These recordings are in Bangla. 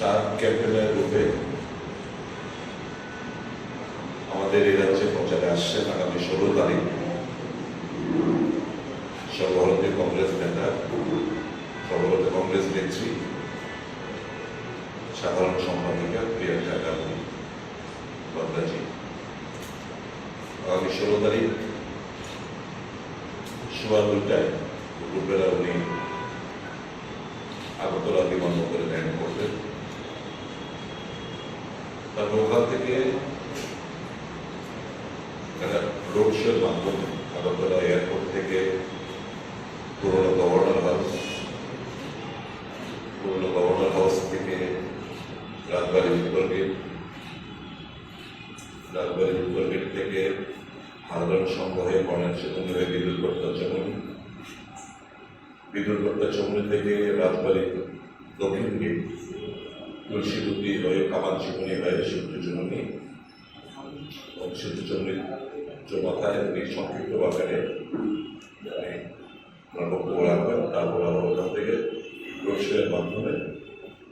স্টার ক্যাম্পেনের রূপে আমাদের এই রাজ্যে প্রচারে আসছেন আগামী ষোলো তারিখ। সর্বভারতীয় কংগ্রেস নেতা, সর্বভারতীয় কংগ্রেস নেত্রী, সাধারণ সম্পাদিকা প্রিয়াঙ্কা গান্ধী বাদ্রাজি আগামী ষোলো তারিখ সোয়া দুটায় দুপুরবেলা উনি আগরতলা বিমানবন্দরে ল্যান্ড করবেন তারপর ওখান থেকে রোড শোর মাধ্যমে আগরতলা এয়ারপোর্ট থেকে পুরোনো গভর্নর হাউস পুরোনো গভর্নর হাউস থেকে রাজবাড়ি উত্তর গেট রাজবাড়ি উত্তর গেট থেকে হালদন সংঘ হয়ে বনের সেতু হয়ে বিদ্যুৎ প্রত্যাচমনী বিদ্যুৎ প্রত্যাচমনী থেকে রাজবাড়ি দক্ষিণ গেট তুলসীবতী হয়ে কামান চিমনি হয়ে সূর্যচমনি এবং সূর্যচমনির মাথায় উনি সংক্ষিপ্ত আকারে মানে বক্তব্য রাখবেন তারপর আবার ওখান থেকে রোডশোয়ের মাধ্যমে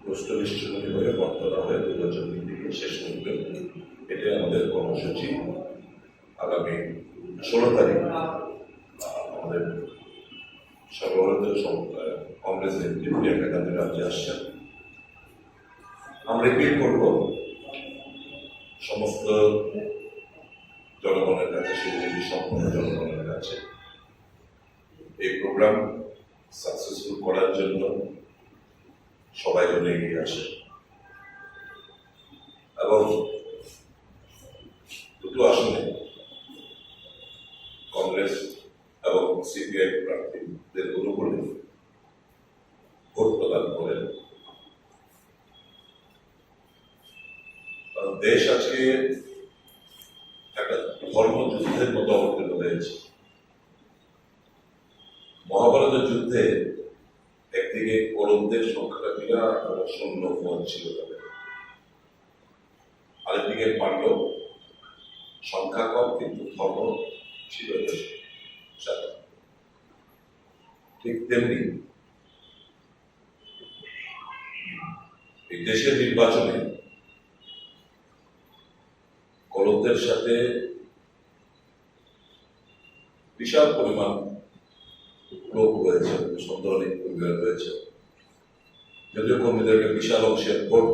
প্রস্তবিষ্ঠমণি হয়ে বর্তনা হয়ে দুর্গাচন্দ্রের দিকে শেষ করবেন এটাই আমাদের কর্মসূচি। আগামী ষোলো তারিখ আমাদের সর্বভারতীয় কংগ্রেসের প্রিয়াঙ্কা গান্ধী রাজ্যে আসছেন আমরা রিপিট করব। সমস্ত জনগণের কাছে সুবিধি সম্পন্ন জনগণের কাছে। এই প্রোগ্রাম সাকসেসফুল করার জন্য সবাই যেন এগিয়ে আসে এবং দুটো আসনে কংগ্রেস এবং সিপিআই প্রার্থীদের অনুকূলে ভোট প্রদান করেন কারণ দেশ আজকে একটা ধর্মযুদ্ধের মতো অবতীর্ণ হয়েছে। মহাভারতের যুদ্ধে একদিকে কৌরবদের সংখ্যাটা বিরাট এবং সৈন্য ফল ছিল তাদের। আরেকদিকে পাণ্ডব সংখ্যা কম, কিন্তু ধর্ম ছিল ঠিক তেমনি এই দেশের নির্বাচনে কলমদের সাথে বিশাল পরিমাণ লোক রয়েছে সুন্দর অনেক পরিবার রয়েছে। যদিও কর্মীদেরকে বিশাল অংশের ভোট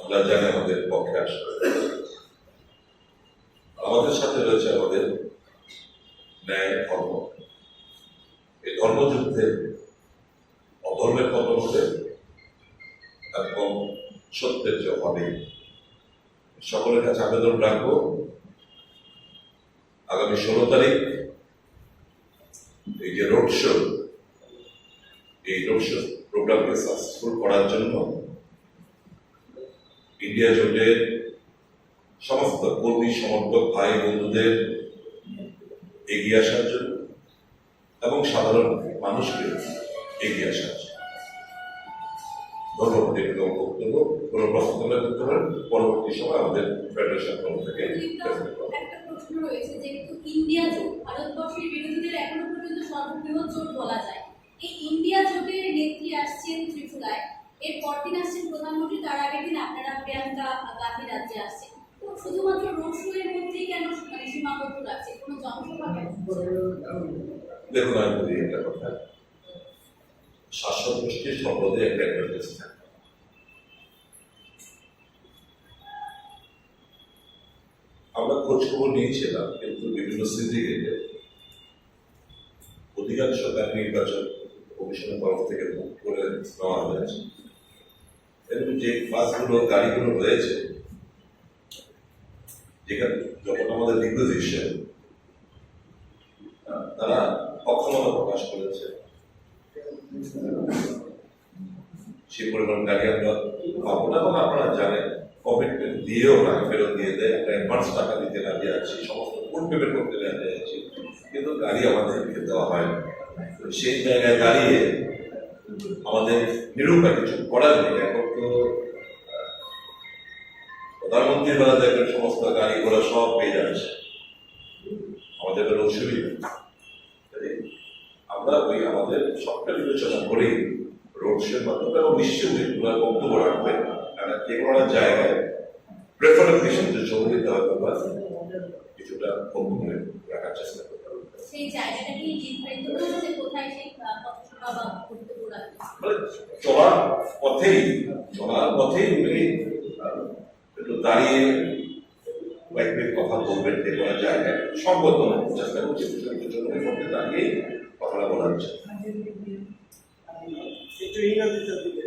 আমরা জানি আমাদের পক্ষে আসবে। আমাদের সাথে রয়েছে আমাদের ন্যায় ধর্ম। এই ধর্মযুদ্ধে অধর্মের পতন হবে এবং সত্যের যে হবে সকলের কাছে আবেদন রাখব। আগামী ষোলো তারিখ এই যে রোড শো, এই রোড শো প্রোগ্রামকে সাকসেসফুল করার জন্য ইন্ডিয়া জোটের সমস্ত কর্মী, সমর্থক, ভাই, বন্ধুদের এগিয়ে আসার জন্য এবং সাধারণ মানুষকে এগিয়ে আসার জন্য। ধন্যবাদ এগুলো আমার বক্তব্য কোনো প্রশ্ন থাকলে করতে পারেন পরবর্তী সময় আমাদের ফেডারেশন তরফ থেকে ইন্ডিয়া জোট ভারতবর্ষের বিরোধীদের এখনও জোট বলা যায় এই ইন্ডিয়া জোটের নেত্রী আসছেন ত্রিপুরায় এর পরদিন আসছেন প্রধানমন্ত্রী তার আগের দিন আপনারা প্রিয়াঙ্কা রাজ্যে আসছেন শুধুমাত্র রোড মধ্যেই কেন সীমাবদ্ধ কোনো জনসভা কেন দেখুন, আমি একটা কথা শাসক গোষ্ঠীর সম্পদে একটা অ্যাডভান্টেজ থাকে আমরা খোঁজ খবর নিয়েছিলাম, কিন্তু বিভিন্ন সিন্ডিকেটে অধিকাংশ তার নির্বাচন কমিশনের তরফ থেকে বুক করে নেওয়া হয়েছে। এবং যে বাসগুলো, গাড়িগুলো রয়েছে, যেখানে যখন আমাদের রিকুইজিশন তারা অক্ষমতা প্রকাশ করেছে। সেই পরিমাণ গাড়ি আমরা পাবো না এবং আপনারা জানেন কমিটমেন্ট দিয়েও না ফেরত দিয়ে দেয় আমরা অ্যাডভান্স টাকা দিতে রাজি আছি সমস্ত ফুল পেমেন্ট করতে রাজি আছি কিন্তু গাড়ি আমাদেরকে দেওয়া হয় সেই জায়গায় দাঁড়িয়ে আমাদের নিরুপায় কিছু করার নেই। এখন তো আহ, প্রধানমন্ত্রীর বেলা দেখবেন সমস্ত গাড়ি ঘোড়া সব পেয়ে যাচ্ছে। আমাদের অসুবিধা আমরা ওই আমাদের সবটা বিবেচনা করেই রোড শোর মাধ্যমে এবং নিশ্চয়ই ওনার বক্তব্য রাখবেন কারণ যে কোনো জায়গায় প্রেফারেবলি সেটা জমি দিতে হয়তো বা কিছুটা কমে রাখার চেষ্টা করতে হবে। মানে চলার পথেই চলার পথেই উনি একটু দাঁড়িয়ে মিনিট কথা বলবেন যে কোনো জায়গায়। সম্পদ চেষ্টা করছি জন্য দাঁড়িয়ে কথাটা বলা হচ্ছে একটু ইংরেজিতে